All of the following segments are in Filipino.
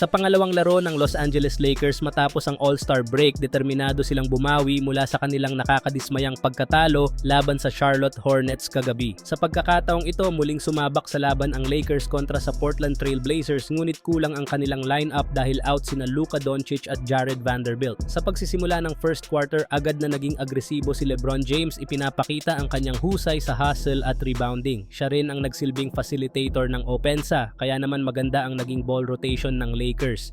Sa pangalawang laro ng Los Angeles Lakers matapos ang All-Star break, determinado silang bumawi mula sa kanilang nakakadismayang pagkatalo laban sa Charlotte Hornets kagabi. Sa pagkakataong ito, muling sumabak sa laban ang Lakers kontra sa Portland Trail Blazers ngunit kulang ang kanilang lineup dahil out sina Luka Doncic at Jared Vanderbilt. Sa pagsisimula ng first quarter, agad na naging agresibo si LeBron James, ipinapakita ang kanyang husay sa hustle at rebounding. Siya rin ang nagsilbing facilitator ng opensa, kaya naman maganda ang naging ball rotation ng Lakers.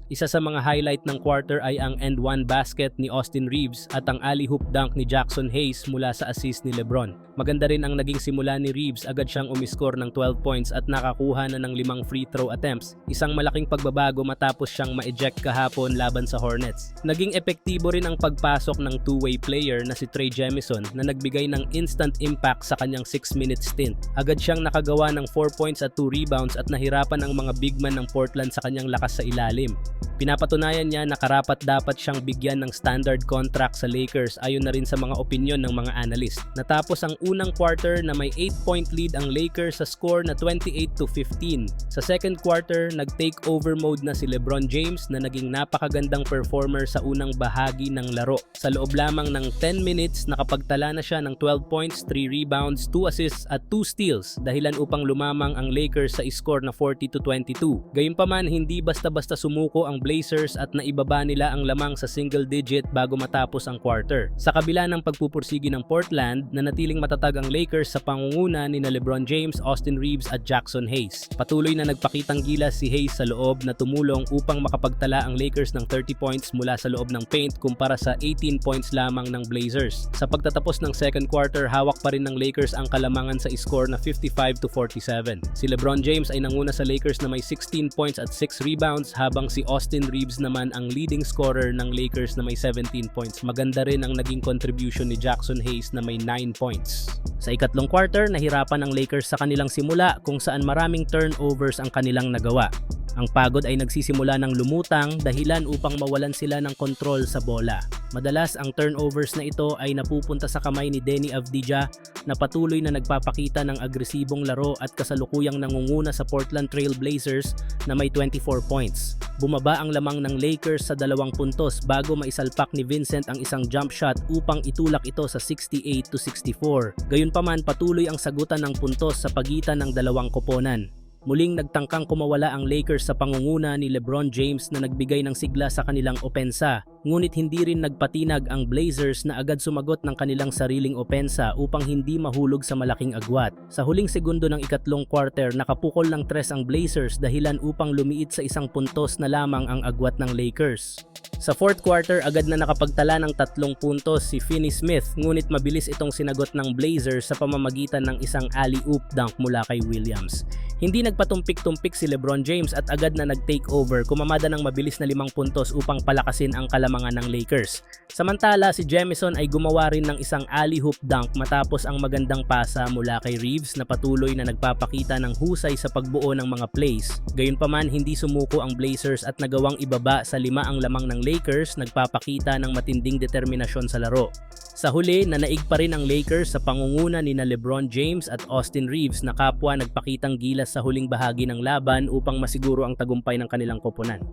Isa sa mga highlight ng quarter ay ang end one basket ni Austin Reeves at ang alley-hoop dunk ni Jackson Hayes mula sa assist ni LeBron. Maganda rin ang naging simula ni Reeves, agad siyang umiskor ng 12 points at nakakuha na ng limang free throw attempts. Isang malaking pagbabago matapos siyang ma-eject kahapon laban sa Hornets. Naging epektibo rin ang pagpasok ng two-way player na si Trey Jemison na nagbigay ng instant impact sa kanyang 6-minute stint. Agad siyang nakagawa ng 4 points at 2 rebounds at nahirapan ang mga big man ng Portland sa kanyang lakas sa ilalim. Pinapatunayan niya na karapat dapat siyang bigyan ng standard contract sa Lakers ayon na rin sa mga opinyon ng mga analyst. Natapos ang unang quarter na may 8-point lead ang Lakers sa score na 28 to 15. Sa second quarter, nag-take over mode na si LeBron James na naging napakagandang performer sa unang bahagi ng laro. Sa loob lamang ng 10 minutes, nakapagtala na siya ng 12 points, 3 rebounds, 2 assists at 2 steals dahilan upang lumamang ang Lakers sa score na 40 to 22. Gayunpaman, hindi basta-basta sumuko ang Blazers at naibaba nila ang lamang sa single digit bago matapos ang quarter. Sa kabila ng pagpupursigi ng Portland, nanatiling matatag ang Lakers sa pangunguna ni na LeBron James, Austin Reeves at Jackson Hayes. Patuloy na nagpakitang gilas si Hayes sa loob na tumulong upang makapagtala ang Lakers ng 30 points mula sa loob ng paint kumpara sa 18 points lamang ng Blazers. Sa pagtatapos ng second quarter, hawak pa rin ng Lakers ang kalamangan sa score na 55 to 47. Si LeBron James ay nanguna sa Lakers na may 16 points at 6 rebounds habang si Austin Reeves naman ang leading scorer ng Lakers na may 17 points. Maganda rin ang naging contribution ni Jackson Hayes na may 9 points. Sa ikatlong quarter, nahirapan ang Lakers sa kanilang simula kung saan maraming turnovers ang kanilang nagawa. Ang pagod ay nagsisimula ng lumutang dahilan upang mawalan sila ng kontrol sa bola. Madalas ang turnovers na ito ay napupunta sa kamay ni Denny Avdija na patuloy na nagpapakita ng agresibong laro at kasalukuyang nangunguna sa Portland Trail Blazers na may 24 points. Bumaba ang lamang ng Lakers sa dalawang puntos bago maisalpak ni Vincent ang isang jump shot upang itulak ito sa 68 to 64. Gayunpaman patuloy ang sagutan ng puntos sa pagitan ng dalawang koponan. Muling nagtangkang kumawala ang Lakers sa pangunguna ni LeBron James na nagbigay ng sigla sa kanilang opensa. Ngunit hindi rin nagpatinag ang Blazers na agad sumagot ng kanilang sariling opensa upang hindi mahulog sa malaking agwat. Sa huling segundo ng ikatlong quarter, nakapukol ng tres ang Blazers dahilan upang lumiit sa isang puntos na lamang ang agwat ng Lakers. Sa fourth quarter, agad na nakapagtala ng tatlong puntos si Finney Smith ngunit mabilis itong sinagot ng Blazers sa pamamagitan ng isang alley-oop dunk mula kay Williams. Hindi nagpatumpik-tumpik si LeBron James at agad na nag-take over kumamada ng mabilis na limang puntos upang palakasin ang kalamangan ng Lakers. Samantala, si Jemison ay gumawa rin ng isang alley-hoop dunk matapos ang magandang pasa mula kay Reeves na patuloy na nagpapakita ng husay sa pagbuo ng mga plays. Gayunpaman, hindi sumuko ang Blazers at nagawang ibaba sa lima ang lamang ng Lakers, nagpapakita ng matinding determinasyon sa laro. Sa huli, nanaig pa rin ang Lakers sa pangunguna ni na LeBron James at Austin Reeves na kapwa nagpakitang gilas sa huling bahagi ng laban upang masiguro ang tagumpay ng kanilang koponan.